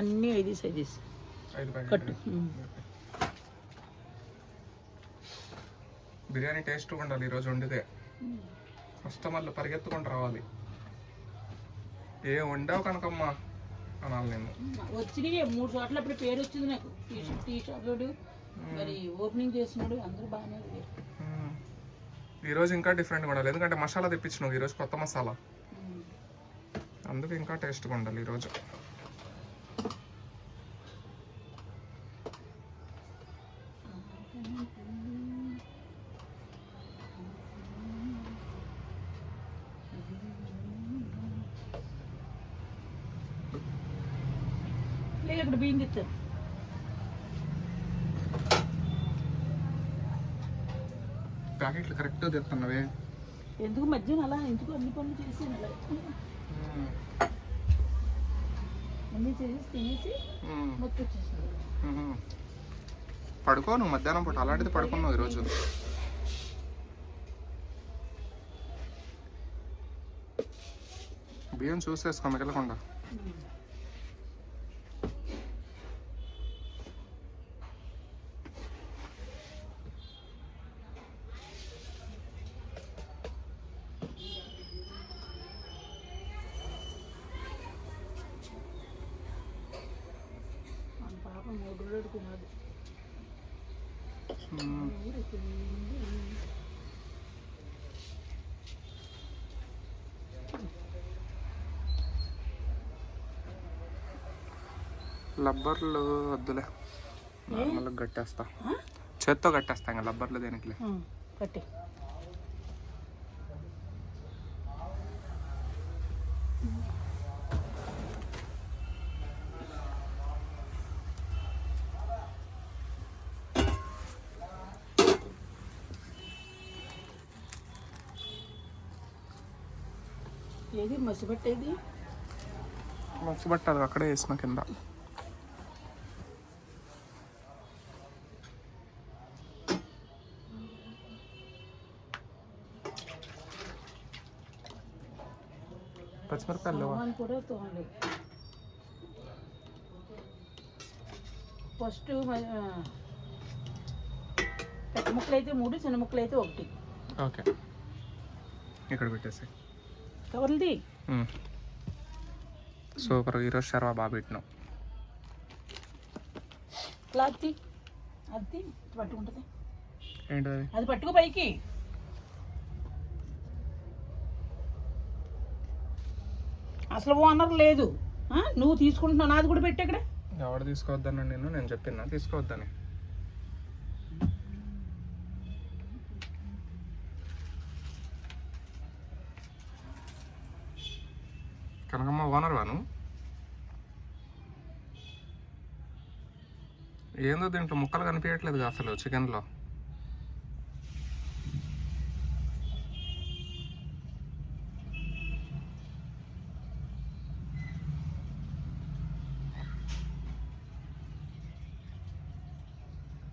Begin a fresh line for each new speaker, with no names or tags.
అన్నీ ఐదు సైజెస్. కట్టు.
బిర్యానీ టేస్ట్ ఉండాలి ఈరోజు వండితే. కస్టమర్లు పరిగెత్తుకుంటూ రావాలి. ఏ వండావు కనకమ్మా? అనాలి నేను.
వచ్చినాయి మూడు చోట్ల అప్పుడు పేరు వచ్చింది నాకు. టీ షాప్ మరి ఓపెనింగ్ చేసినాడు అందరూ బాగానే.
ఈరోజు ఇంకా డిఫరెంట్గా ఉండాలి. ఎందుకంటే మసాలా తెప్పించినావు ఈరోజు కొత్త మసాలా. అందుకు ఇంకా టేస్ట్గా ఉండాలి ఈరోజు
లేదు ఇక్కడ బియ్యం తెచ్చాను
ప్యాకెట్లు కరెక్ట్గా తెస్తున్నవే
ఎందుకు మధ్యన అలా ఎందుకు అన్ని పనులు చేసి అలా. అన్నీ చేసి తినేసి. మొత్తం వచ్చేసింది.
పడుకో నువ్వు మధ్యాహ్నం పూట అలాంటిది పడుకున్నావు ఈరోజు. బియ్యం చూసేసుకో మిగలకుండా. లబ్బర్లు వద్దులే. నార్మల్గా కట్టేస్తా. చేత్తో కట్టేస్తా ఇంకా లబ్బర్లు దేనికిలే.
కట్టి. ఏది? మసిపెట్టేది
మంచి బట్టాలి అక్కడే వేసిన కింద. పచ్చిమిరపకాయలు
ఫస్ట్ పెద్ద ముక్కలు అయితే మూడు చిన్న ముక్కలు అయితే ఒకటి.
ఓకే. ఇక్కడ
కవర్లది
సూపర్ ఈరోజు శర్వా బాగా పెట్టినావు
క్లాత్ తీ. అది తీ. పట్టుకుంటుంది.
ఏంటది
అది పట్టుకో పైకి. అసలు ఓనర్ లేదు? నువ్వు తీసుకుంటున్నావు నాది కూడా పెట్టి అక్కడ
ఎవడు తీసుకోవద్దని నేను నేను చెప్పినా తీసుకోవద్దని. కనకమ్మ ఓనర్ వాను. ఏందో దీంట్లో ముక్కలు కనిపించట్లేదు అసలు చికెన్లో.